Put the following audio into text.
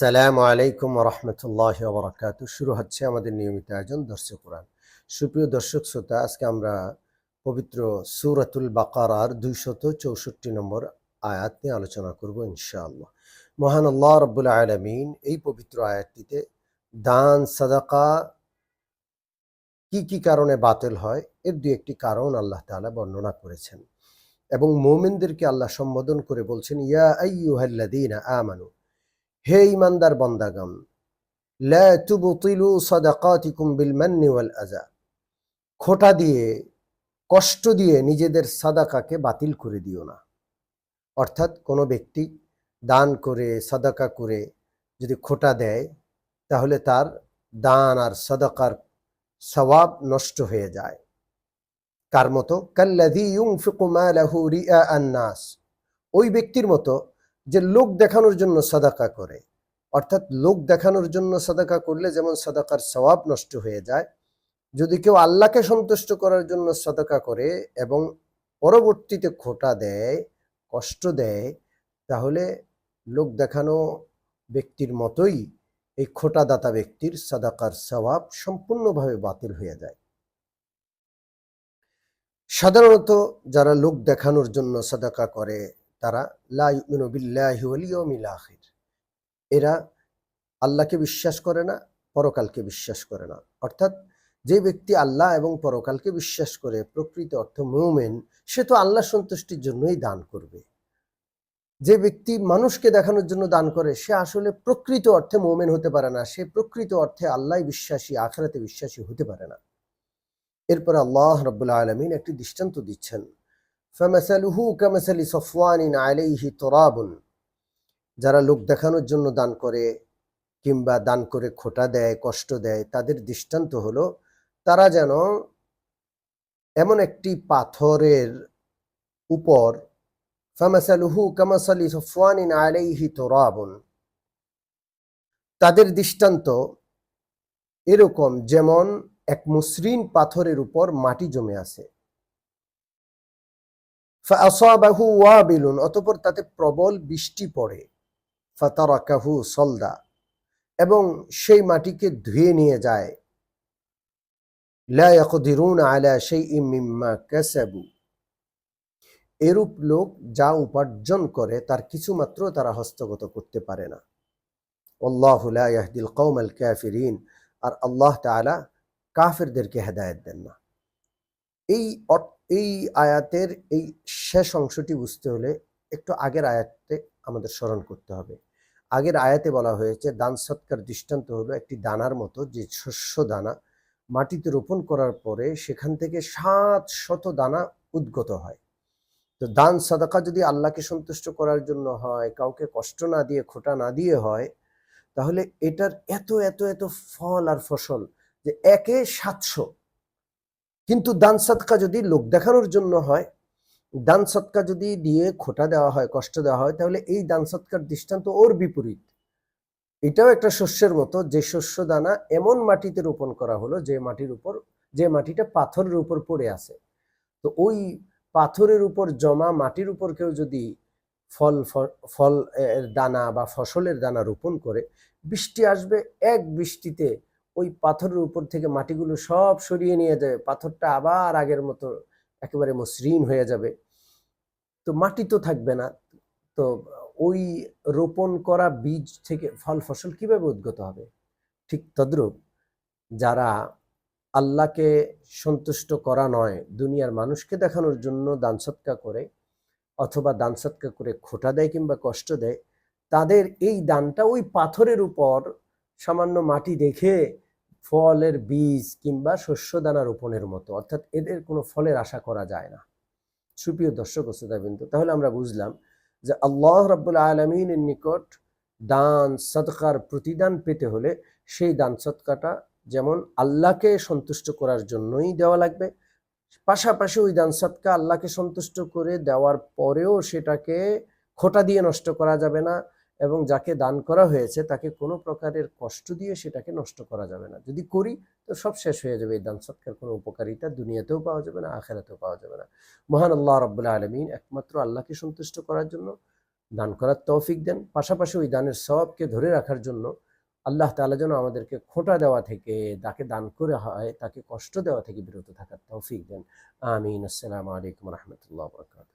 সালামু আলাইকুম রহমতুল্লাহ বরাকাত শুরু হচ্ছে আমাদের নিয়মিত আয়োজন দর্শক কোরআন। সুপ্রিয় দর্শক শ্রোতা, আজকে আমরা পবিত্র সুরাতুল বাকারার দুইশত চৌষট্টি নম্বর আয়াত নিয়ে আলোচনা করব ইনশাআল্লাহ। মহান আল্লাহ রব্বুল আলমিন এই পবিত্র আয়াতটিতে দান, সাদাকা কি কি কারণে বাতিল হয়, এর দু একটি কারণ আল্লাহ তাআলা বর্ণনা করেছেন। এবং মোমিনদেরকে আল্লাহ সম্বোধন করে বলছেন, ইয়া আইয়ুহাল্লাযীনা আমানু হে ইমানদার সাদাকাতিকুম বিল খোটা দিয়ে, কষ্ট দিয়ে নিজেদের সাদাকাকে বাতিল করে দিও না। অর্থাৎ কোনো ব্যক্তি দান করে, সাদাকা করে যদি খোটা দেয়, তাহলে তার দান আর সাদাকার সওয়াব নষ্ট হয়ে যায়। কার মতো? কাল্লাযী ইউনফিকু মালাহু রিআ আন-নাস। ওই ব্যক্তির মতো যে লোক দেখানোর জন্য সাদাকা করে। অর্থাৎ লোক দেখানোর জন্য সাদাকা করলে যেমন সাদাকার সওয়াব নষ্ট হয়ে যায়, যদি কেউ আল্লাহকে সন্তুষ্ট করার জন্য সাদাকা করে এবং পরবর্তীতে খোটা দেয়, কষ্ট দেয়, তাহলে লোক দেখানো ব্যক্তির মতোই এই খোটাদাতা ব্যক্তির সাদাকার সওয়াব সম্পূর্ণভাবে বাতিল হয়ে যায়। সাধারণত যারা লোক দেখানোর জন্য সাদাকা করে তারা, লা ইউমিনু বিল্লাহি ওয়াল ইয়াউমিল আখির। এরা আল্লাহকে বিশ্বাস করে না, পরকালকে বিশ্বাস করে না। অর্থাৎ যে ব্যক্তি আল্লাহ এবং পরকালকে বিশ্বাস করে, প্রকৃত অর্থ মুমিন, সে তো আল্লাহ সন্তুষ্টির জন্যই দান করবে। যে ব্যক্তি মানুষকে দেখানোর জন্য দান করে, সে আসলে প্রকৃত অর্থে মোমেন হতে পারে না, সে প্রকৃত অর্থে আল্লাহ বিশ্বাসী, আখরাতে বিশ্বাসী হতে পারে না। এরপর আল্লাহ রব্বুল আলমিন একটি দৃষ্টান্ত দিচ্ছেন। ফামাসালুহু কামাসালি সফওয়ানিন আলাইহি তরাবুন যারা লোক দেখানোর জন্য দান করে কিংবা দান করে খোটা দেয়, কষ্ট দেয়, তাদের দৃষ্টান্ত হলো তারা যেন এমন একটি পাথরের উপর ফামাসালুহু কামাসালি সফওয়ানিন আলাইহি তরাবুন তাদের দৃষ্টান্ত এরকম যেমন এক মসৃণ পাথরের উপর মাটি জমে আছে। ফাসাবাহু ওয়াবিলুন অতঃপর তাতে প্রবল বৃষ্টি পড়ে। ফাতারাকাহু সলদা এবং সেই মাটিকে ধুয়ে নিয়ে যায়। লা ইয়াকদিরুন আলা শাইইম মিম্মা কাসাবু এরূপ লোক যা উপার্জন করে, তার কিছুমাত্র তারা হস্তগত করতে পারে না। আল্লাহু লা ইয়াহদিল কওমাল কাফিরিন আর আল্লাহ তাআলা কাফেরদেরকে হেদায়েত দেন না। এই এই আয়াতের এই শেষ অংশটি বুঝতে হলে একটু আগের আয়াতে আমাদের স্মরণ করতে হবে। আগের আয়াতে বলা হয়েছে, দান সৎকার দৃষ্টান্ত হলো একটি দানার মতো যে শস্য দানা মাটিতে রোপণ করার পরে সেখান থেকে সাত শত দানা উদ্গত হয়। তো দান সাদাকা যদি আল্লাহকে সন্তুষ্ট করার জন্য হয়, কাউকে কষ্ট না দিয়ে, খোটা না দিয়ে হয়, তাহলে এটার এত এত এত ফল আর ফসল যে একে সাতশো। কিন্তু দান সৎকা যদি লোক দেখানোর জন্য হয়, দান সৎকা যদি দিয়ে খোটা দেওয়া হয়, কষ্ট দেওয়া হয়, তাহলে এই দান সৎকার দৃষ্টান্ত ওর বিপরীত। এটাও একটা শস্যের মতো, যে শস্য দানা এমন মাটিতে রোপণ করা হলো, যে মাটির উপর, যে মাটিটা পাথরের উপর পড়ে আছে। তো ওই পাথরের উপর জমা মাটির উপর কেউ যদি ফল ফল দানা বা ফসলের দানা রোপণ করে, বৃষ্টি আসবে, এক বৃষ্টিতে ওই পাথরের উপর থেকে মাটিগুলো সব সরিয়ে নিয়ে যাবে। পাথরটা আবার আগের মতো একেবারে মসৃণ হয়ে যাবে। তো মাটি তো থাকবে না। তো ওই রোপণ করা বীজ থেকে ফল, ফসল কীভাবে উদ্গত হবে? ঠিক তদ্রূপ যারা আল্লাহকে সন্তুষ্ট করা নয়, দুনিয়ার মানুষকে দেখানোর জন্য দান সৎকা করে অথবা দান সৎকা করে খোটা দেয় কিংবা কষ্ট দেয়, তাদের এই দানটা ওই পাথরের উপর সামান্য মাটি দেখে ফলের বীজ কিংবা শস্য দানা রোপণের মতো, অর্থাৎ এদের কোনো ফলের আশা করা যায় না। সুপ্রিয় দর্শক শ্রোতাবৃন্দ, তাহলে আমরা বুঝলাম যে আল্লাহ রাব্বুল আলমিনের নিকট দান সৎকার প্রতিদান পেতে হলে সেই দান সৎকাটা যেমন আল্লাহকে সন্তুষ্ট করার জন্যই দেওয়া লাগবে, পাশাপাশি ওই দান সৎকা আল্লাহকে সন্তুষ্ট করে দেওয়ার পরেও সেটাকে খোটা দিয়ে নষ্ট করা যাবে না। এবং যাকে দান করা হয়েছে তাকে কোনো প্রকারের কষ্ট দিয়ে সেটাকে নষ্ট করা যাবে না। যদি করি তো সব শেষ হয়ে যাবে। এই দান সৎকার কোনো উপকারিতা দুনিয়াতেও পাওয়া যাবে না, আখেরাতেও পাওয়া যাবে না। মহান আল্লাহ রব্বুল্লাহ আলমিন একমাত্র আল্লাহকে সন্তুষ্ট করার জন্য দান করার তৌফিক দেন। পাশাপাশি ওই দানের সবকে ধরে রাখার জন্য আল্লাহ তাআলা যেন আমাদেরকে খোঁটা দেওয়া থেকে তাকে দান করে হয়, তাকে কষ্ট দেওয়া থেকে বিরত থাকার তৌফিক দেন। আমিন। আসসালামু আলাইকুম রহমতুল্লাহ বরকাত